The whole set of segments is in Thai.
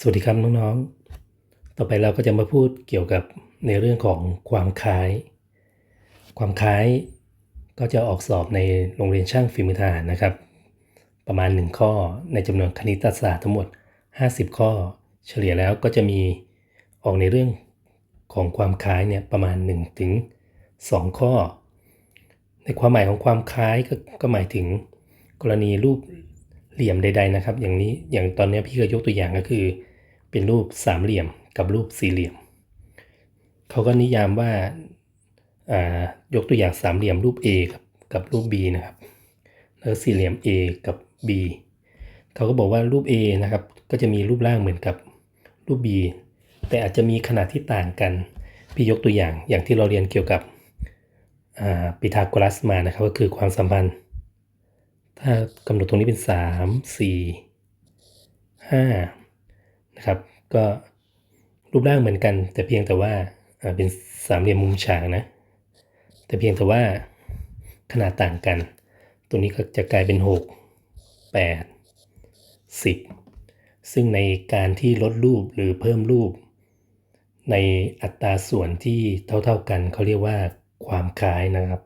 สวัสดีครับน้องๆ ต่อไปเราก็จะมาพูดเกี่ยวกับในเรื่องของความคล้าย ความคล้ายก็จะออกสอบในโรงเรียนช่างฝีมือทหารนะครับ ประมาณ 1 ข้อในจำนวนคณิตศาสตร์ทั้งหมด 50 ข้อ เฉลี่ยแล้วก็จะมีออกในเรื่องของความคล้ายเนี่ยประมาณ1ถึง2ข้อ ในความหมายของความคล้ายก็ก็หมายถึงกรณีรูป เหลี่ยมใด ๆนะครับ อย่างนี้อย่างตอนนี้พี่ก็ยกตัวอย่างก็คือ เป็นรูปสามเหลี่ยมกับรูปสี่เหลี่ยมเขาก็นิยามว่าอ่า ยกตัวอย่างสามเหลี่ยมรูป A กับกับรูป B นะครับ แล้วสี่เหลี่ยม A กับ B เขาก็บอกว่ารูป A นะครับ ก็จะมีรูปร่างเหมือนกับรูป B แต่อาจจะมีขนาดที่ต่างกัน พี่ยกตัวอย่างอย่างที่เราเรียนเกี่ยวกับปิทาโกรัสมานะครับ ก็คือความสัมพันธ์ ถ้ากำหนดตรงนี้เป็น 3 4 5นะครับ ก็รูปร่างเหมือนกัน แต่เพียงแต่ว่าเป็นสามเหลี่ยมมุมฉากนะ แต่เพียงแต่ว่าขนาดต่างกันตรงนี้ก็จะกลายเป็น 6 8 10 ซึ่งในการที่ลดรูปหรือเพิ่มรูป ในอัตราส่วนที่เท่าๆกันเขาเรียกว่าความคล้ายนะครับ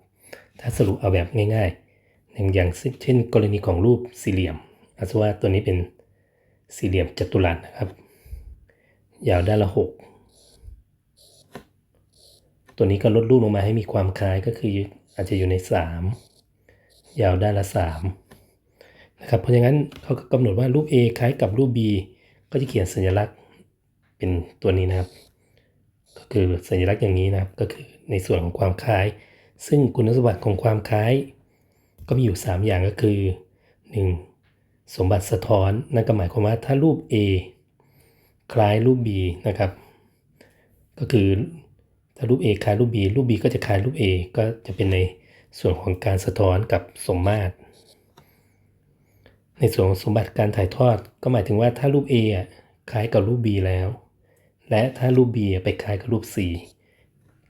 ถ้าสรุปเอาแบบง่ายๆ อย่างางเช่น กรณีของรูปสี่เหลี่ยมอาสว่าตัวนี้เป็นสี่เหลี่ยมจัตุรัสนะครับ ยาวด้านละหกตัวนี้ก็ลดรูปลงมาให้มีความคล้ายก็คืออาจจะอยู่ในสามยาวด้านละสามนะครับเพราะฉะนั้นเขาก็กำหนดว่ารูป A คล้ายกับรูป B ก็จะเขียนสัญลักษณ์เป็นตัวนี้นะครับ ก็คือสัญลักษณ์อย่างนี้นะครับก็คือในส่วนของความคล้าย ซึ่งคุณสมบัติของความคล้าย ก็มีอยู่ 3 อย่างก็คือ 1. สมบัติสะท้อนนั่นก็หมายความว่าถ้ารูป A คล้ายรูป B นะครับ ก็คือถ้ารูป A คล้ายรูป B รูป B ก็จะคล้ายรูป A ก็จะเป็นในส่วนของการสะท้อนกับสมมาตร ในส่วนของสมบัติการถ่ายทอด ก็หมายถึงว่าถ้ารูป A อะคล้ายกับรูป B แล้ว และถ้ารูป B ไปคล้ายกับรูป C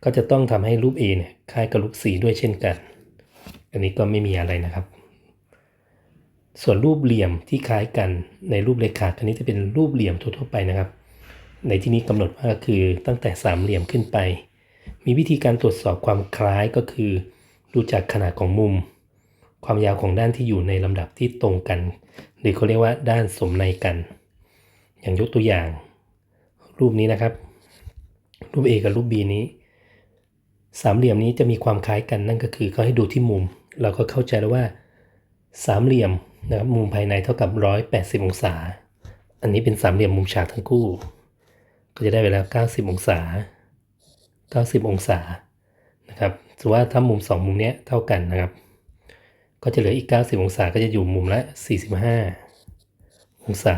ก็จะต้องทำให้รูป A เนี่ยคล้ายกับรูป C ด้วยเช่นกัน อันนี้ก็ไม่มีอะไรนะครับ ส่วนรูปเหลี่ยมที่คล้ายกันในรูปเลขาคณิตจะเป็นรูปเหลี่ยมทั่วๆไปนะครับ ในที่นี้กำหนดว่าคือตั้งแต่สามเหลี่ยมขึ้นไป มีวิธีการตรวจสอบความคล้ายก็คือ ดูจากขนาดของมุม ความยาวของด้านที่อยู่ในลำดับที่ตรงกัน หรือเขาเรียกว่าด้านสมในกัน อย่างยกตัวอย่าง รูปนี้นะครับ รูป A กับรูป B นี้สามเหลี่ยมนี้จะมีความคล้ายกันนั่นก็คือเขาให้ดูที่มุม เราก็เข้าใจแล้วว่าสามเหลี่ยมนะครับมุมภายในเท่ากับ 180 องศา อันนี้เป็นสามเหลี่ยมมุมฉากทั้งคู่ ก็จะได้เวลา 90 องศา 90 องศานะครับสว่าถ้ามุม 2 มุมเนี้ยเท่ากันนะครับ ก็จะเหลืออีก 90 องศาก็จะอยู่มุมละ 45 องศา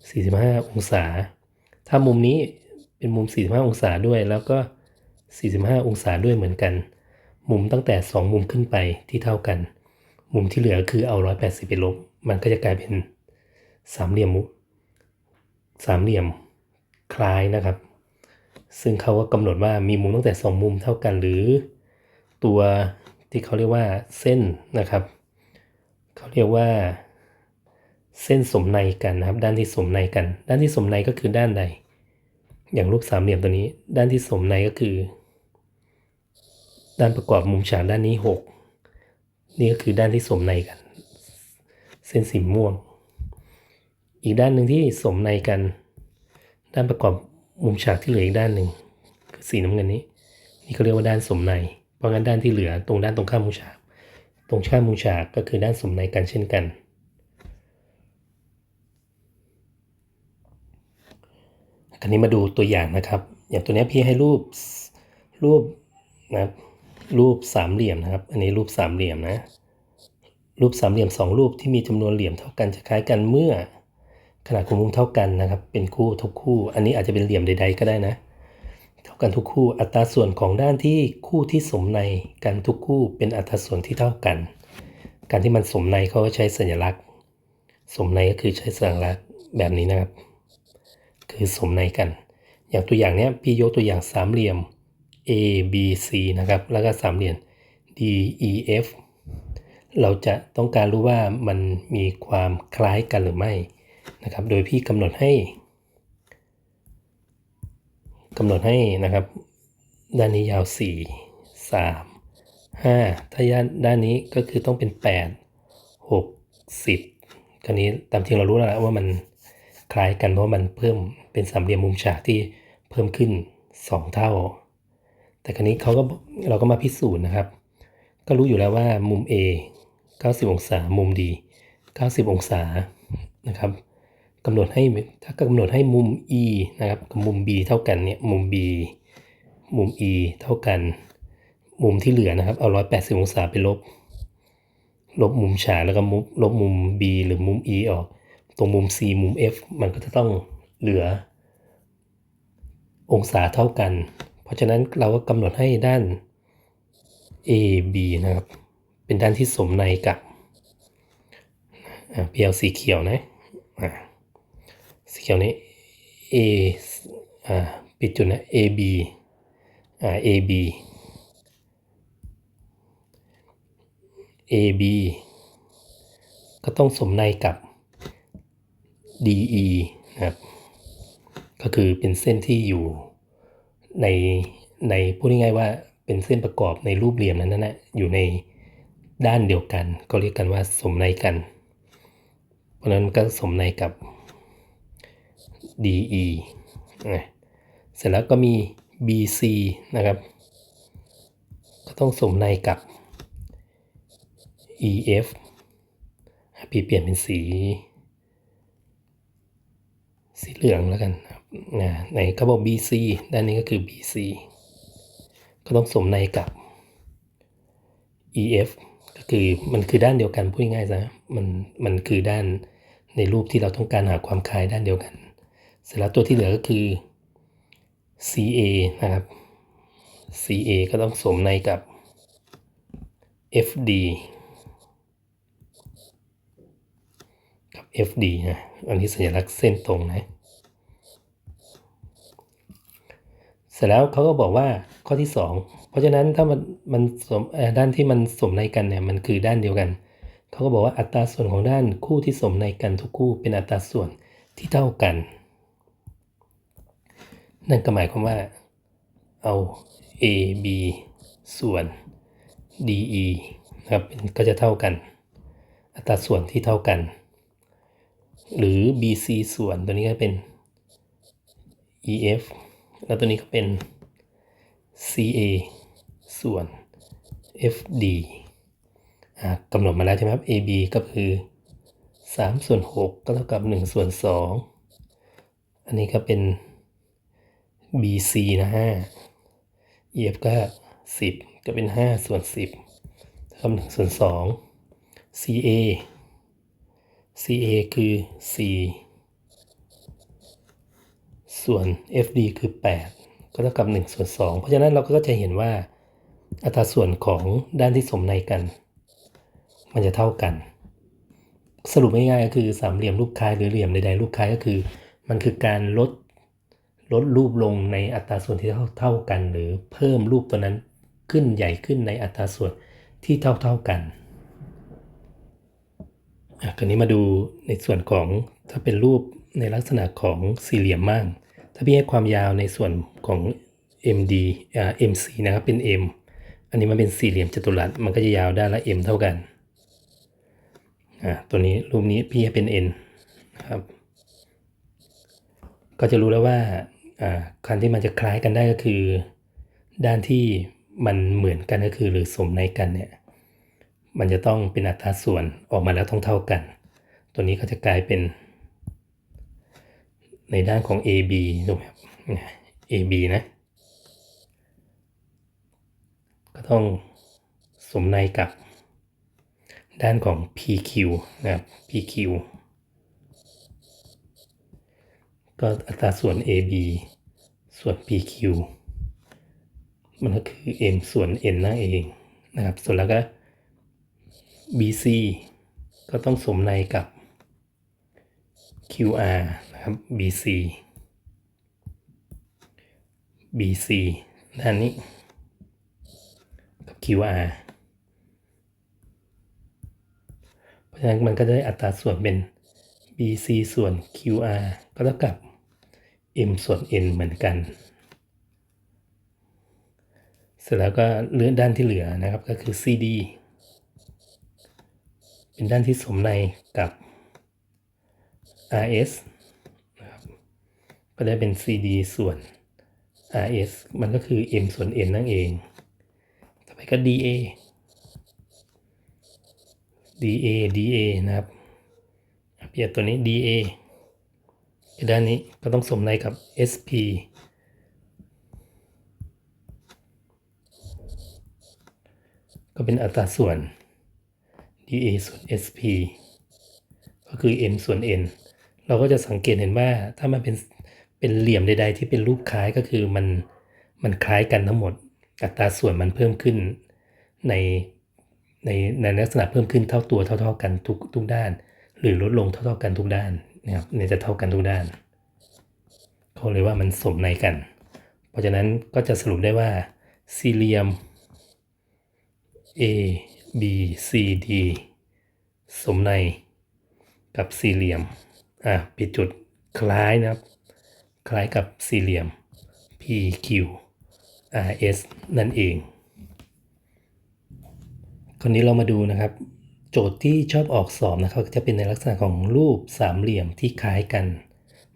45 องศา ถ้ามุมนี้เป็นมุม 45 องศาด้วยแล้วก็ 45 องศาด้วยเหมือนกัน มุมตั้งแต่ 2 มุมขึ้นไปที่เท่ากัน มุมที่เหลือคือเอา 180 ไปลบ มันก็จะกลายเป็นสามเหลี่ยมมุสามเหลี่ยมคล้ายนะครับ ซึ่งเขาก็กำหนดว่ามีมุมตั้งแต่ 2 มุมเท่ากันหรือ ตัวที่เขาเรียกว่าเส้นนะครับ เขาเรียกว่า เส้นสมในกันนะครับ ด้านที่สมในกัน ด้านที่สมในก็คือด้านใด อย่างรูปสามเหลี่ยมตัวนี้ ด้านที่สมในก็คือ ด้านประกอบมุมฉากด้านนี้ 6 นี่ก็คือด้านที่สมในกัน เส้นสีม่วง อีกด้านหนึ่งที่สมในกัน ด้านประกอบมุมฉากที่เหลืออีกด้านหนึ่งคือสีน้ำเงินนี้ นี่เขาเรียกว่าด้านสมใน เพราะงั้นด้านที่เหลือตรงด้านตรงข้ามมุมฉาก ตรงข้ามมุมฉากก็คือด้านสมในกันเช่นกันอันนี้มาดูตัวอย่างนะครับ อย่างตัวนี้พี่ให้รูปรูปนะครับ รูปสามเหลี่ยมนะครับ อันนี้รูปสามเหลี่ยมนะ รูปสามเหลี่ยมสองรูปที่มีจำนวนเหลี่ยมเท่ากันจะคล้ายกันเมื่อ ขนาดของมุมเท่ากันนะครับ เป็นคู่ทุกคู่ อันนี้อาจจะเป็นเหลี่ยมใด ๆ ก็ได้นะ เท่ากันทุกคู่ อัตราส่วนของด้านที่คู่ที่สมในกันทุกคู่ เป็นอัตราส่วนที่เท่ากัน การที่มันสมในเขาก็ใช้สัญลักษณ์ สมในก็คือใช้สัญลักษณ์แบบนี้นะครับ คือสมในกัน อย่างตัวอย่างเนี้ยพี่ยกตัวอย่างสามเหลี่ยม A B C นะครับ แล้วก็สามเหลี่ยม D E F เราจะต้องการรู้ว่ามันมีความคล้ายกันหรือไม่นะครับ โดยพี่กำหนดให้กำหนดให้นะครับ ด้านนี้ยาว 4 3 5 ถ้าด้านด้านนี้ก็คือต้องเป็น 8 6 10 คราวนี้ตามจริงเรารู้แล้วว่ามันคล้ายกันเพราะมันเพิ่มเป็นสามเหลี่ยมมุมฉากที่เพิ่มขึ้น 2 เท่า แต่ครนี้เขาก็เราก็มาพิสูจน์นะครับ ก็รู้อยู่แล้วว่ามุม A 90 องศา มุม D 90 องศานะครับกำหนดให้ถ้ากำหนดให้มุม E นะครับกับมุม B เท่ากันเนี่ยมุม B มุม E เท่ากัน มุมที่เหลือนะครับ เอา 180 องศาไปลบ ลบมุมฉากแล้วก็มุลบมุม B หรือมุม E ออก ตรงมุม C มุม F มันก็จะต้องเหลือ องศาเท่ากัน เพราะฉะนั้นเราก็กำหนดให้ด้าน A B นะครับ เป็นด้านที่สมในกับ PL สีเขียวนะสีเขียวนี้ A ปิดจุดนะ A B อ่า A B A B ก็ต้องสมในกับ D E นะครับ ก็คือเป็นเส้นที่อยู่ ในในพูดง่ายๆว่าเป็นเส้นประกอบในรูปเหลี่ยมนั้นนะอยู่ในด้านเดียวกัน ก็เรียกกันว่าสมในกัน เพราะนั้นก็สมในกับ DE นะเสร็จแล้วก็มี BC นะครับ ก็ต้องสมในกับ EF พี่เปลี่ยนเป็นสี สีเหลืองแล้วกัน ครับนะในเขาบอก BC ด้านนี้ก็คือ BC ก็ต้องสมในกับ EF ก็คือมันคือด้านเดียวกันพูดง่ายๆซะมันมันคือด้านในรูปที่เราต้องการหาความคล้ายด้านเดียวกัน เสร็จแล้วตัวที่เหลือก็คือ CA นะครับ CA ก็ต้องสมในกับ FD กับ FD นะ อันนี้สัญลักษณ์เส้นตรงนะ เสร็จแล้วเขาก็บอกว่าข้อที่ 2 เพราะฉะนั้นถ้ามันมันสมด้านที่มันสมในกันเนี่ยมันคือด้านเดียวกัน เขาก็บอกว่าอัตราส่วนของด้านคู่ที่สมในกันทุกคู่เป็นอัตราส่วนที่เท่ากัน นั่นก็หมายความว่าเอา A B ส่วน DE นะครับก็จะเท่ากัน อัตราส่วนที่เท่ากัน หรือ BC ส่วนตัวนี้ก็เป็น EF แล้วตัวนี้ก็เป็น CA ส่วน FD กำหนดมาแล้วใช่ไหมครับ AB ก็คือ 3 ส่วน 6 ก็เท่ากับ 1 ส่วน 2 อันนี้ก็เป็น BC นะ5 EF ก็ 10 ก็เป็น 5 ส่วน 10 เท่ากับ 1 ส่วน 2 CA CA คือ 4 ส่วน FD คือ 8 ก็เท่ากับ1ส่วน2เพราะฉะนั้นเราก็จะเห็นว่าอัตราส่วนของด้านที่สมในกัน มันจะเท่ากัน สรุปง่ายๆก็คือสามเหลี่ยมรูปคล้ายหรือเหลี่ยมใดๆรูปคล้ายก็คือ มันคือการลดลดรูปลงในอัตราส่วนที่เท่าเท่ากัน หรือเพิ่มรูปตัวนั้นขึ้นใหญ่ขึ้นในอัตราส่วนที่เท่าเท่ากันอะคราวนี้มาดูในส่วนของถ้าเป็นรูปในลักษณะของสี่เหลี่ยมมาก ถ้าพี่ให้ความยาวในส่วนของ MD อ่า MC นะครับเป็น M อันนี้มันเป็นสี่เหลี่ยมจัตุรัสมันก็จะยาวด้านละ M เท่ากันอ่าตัวนี้รูปนี้พี่ให้เป็น N ครับ ก็จะรู้แล้วว่าอ่าการที่มันจะคล้ายกันได้ก็คือ ด้านที่มันเหมือนกันก็คือหรือสมในกันเนี่ยมันจะต้องเป็นอัตราส่วนออกมาแล้วต้องเท่ากัน ตัวนี้ก็จะกลายเป็น ในด้านของ AB ถูกไหมครับ AB นะ ก็ต้องสมในกับด้านของ PQ นะครับ PQ ก็อัตราส่วน AB ส่วน PQ มันก็คือ M ส่วน N นั่นเองนะครับ ส่วนแล้วก็ BC ก็ต้องสมในกับ QR นะครับ BC BC ด้านนี้ กับ QR เพราะฉะนั้นมันก็ได้อัตราส่วนเป็น BC ส่วน QR ก็เท่ากับ M ส่วน N เหมือนกัน เสร็จแล้วก็เลื่อนด้านที่เหลือนะครับก็คือ CD เป็นด้านที่สมในกับ RS ก็ได้เป็น CD ส่วน RS มันก็คือ M ส่วน N นั่นเอง ต่อไปก็ DA DA DA นะครับเปรียบตัวนี้ DA ด้านนี้ก็ต้องสมในกับ SP ก็เป็นอัตราส่วน dA ส่วน SP ก็คือ m ส่วน n เราก็จะสังเกตเห็นว่าถ้ามันเป็น เป็นเหลี่ยมใด ๆ ที่เป็นรูปคล้ายก็คือมันมันคล้ายกันทั้งหมด อัตราส่วนมันเพิ่มขึ้นในในในลักษณะเพิ่มขึ้นเท่าตัวเท่า ๆ กันทุกทุกด้าน หรือลดลงเท่า ๆกันทุกด้านนะครับเนี่ยจะเท่ากันทุกด้านเขาเลยว่ามันสมในกัน เพราะฉะนั้นก็จะสรุปได้ว่าสี่เหลี่ยม A B C D สมในกับสี่เหลี่ยม อะปิดจุดคล้ายนะครับ คล้ายกับสี่เหลี่ยม P Q R S นั่นเอง คราวนี้เรามาดูนะครับ โจทย์ที่ชอบออกสอบนะครับจะเป็นในลักษณะของรูปสามเหลี่ยมที่คล้ายกัน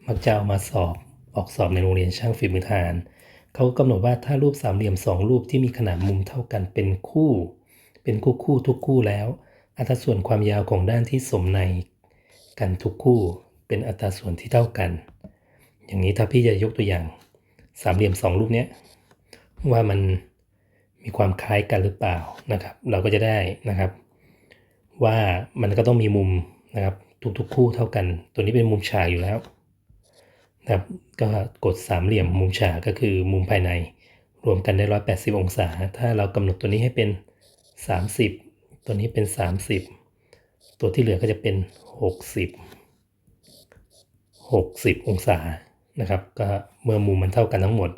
มักจะเอามาสอบออกสอบในโรงเรียนช่างฝีมือทหารเขากำหนดว่าถ้ารูปสามเหลี่ยมสองรูปที่มีขนาดมุมเท่ากันเป็นคู่ เป็นคู่คู่ทุกคู่แล้ว อัตราส่วนความยาวของด้านที่สมในกันทุกคู่ เป็นอัตราส่วนที่เท่ากัน อย่างนี้ถ้าพี่จะยกตัวอย่างสามเหลี่ยมสองรูปเนี้ยว่ามันมีความคล้ายกันหรือเปล่านะครับ เราก็จะได้นะครับ ว่ามันก็ต้องมีมุมนะครับทุกๆคู่เท่ากัน ตัวนี้เป็นมุมฉากอยู่แล้วนะครับก็กดสามเหลี่ยมมุมฉากก็คือมุมภายในรวมกันได้ 180 องศา ถ้าเรากำหนดตัวนี้ให้เป็น 30 ตัวนี้เป็น 30 ตัวที่เหลือก็จะเป็น 60 60 องศา นะครับ ก็เมื่อมุมมันเท่ากันทั้งหมด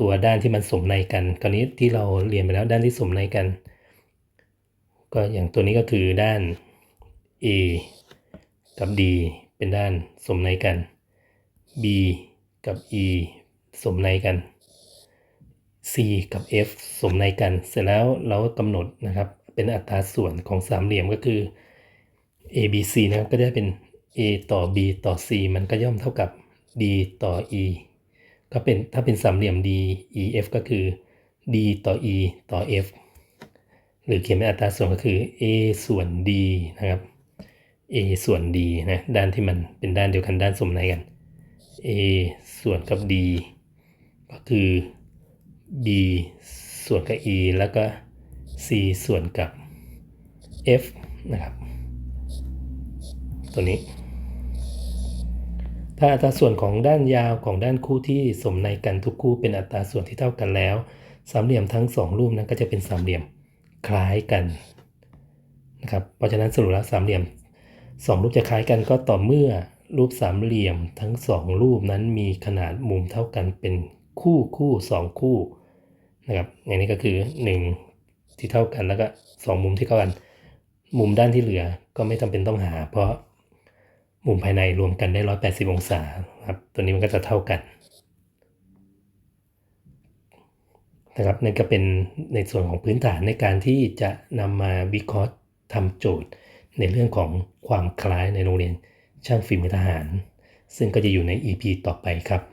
ตัวด้านที่มันสมในกันคราวนี้ที่เราเรียนไปแล้วด้านที่สมในกัน ก็อย่างตัวนี้ก็คือด้าน A กับ D เป็นด้านสมในกัน B กับ E สมในกัน C กับ F สมในกัน เสร็จแล้วเรากำหนดนะครับ เป็นอัตราส่วนของสามเหลี่ยมก็คือ A B C นะครับก็ได้เป็น A ต่อ B ต่อ C มันก็ย่อมเท่ากับ D ต่อ E ก็เป็นถ้าเป็นสามเหลี่ยม D E F ก็คือ D ต่อ E ต่อ F หรือเขียนเป็นอัตราส่วนก็คือ A ส่วน D นะครับ A ส่วน D นะด้านที่มันเป็นด้านเดียวกันด้านสมในกัน A ส่วนกับ D ก็คือ B ส่วนกับ E แล้วก็ C ส่วนกับ F นะครับ ตัวนี้ ถ้าอัตราส่วนของด้านยาวของด้านคู่ที่สมในกันทุกคู่เป็นอัตราส่วนที่เท่ากันแล้ว สามเหลี่ยมทั้งสองรูปนั้นก็จะเป็นสามเหลี่ยมคล้ายกันนะครับเพราะฉะนั้นสรุปแล้วสามเหลี่ยมสองรูปจะคล้ายกันก็ต่อเมื่อรูปสามเหลี่ยมทั้งสองรูปนั้นมีขนาดมุมเท่ากันเป็นคู่คู่สองคู่นะครับอย่างนี้ก็คือหนึ่งที่เท่ากันแล้วก็สองมุมที่เท่ากัน มุมด้านที่เหลือก็ไม่จำเป็นต้องหา เพราะ มุมภายในรวมกันได้ 180 องศาครับ ตัวนี้มันก็จะเท่ากันนะครับนั่นก็เป็นในส่วนของพื้นฐานในการที่จะนำมาวิเคราะห์ทำโจทย์ ในเรื่องของความคล้ายในโรงเรียนช่างฝีมือทหาร ซึ่งก็จะอยู่ใน EP ต่อไปครับ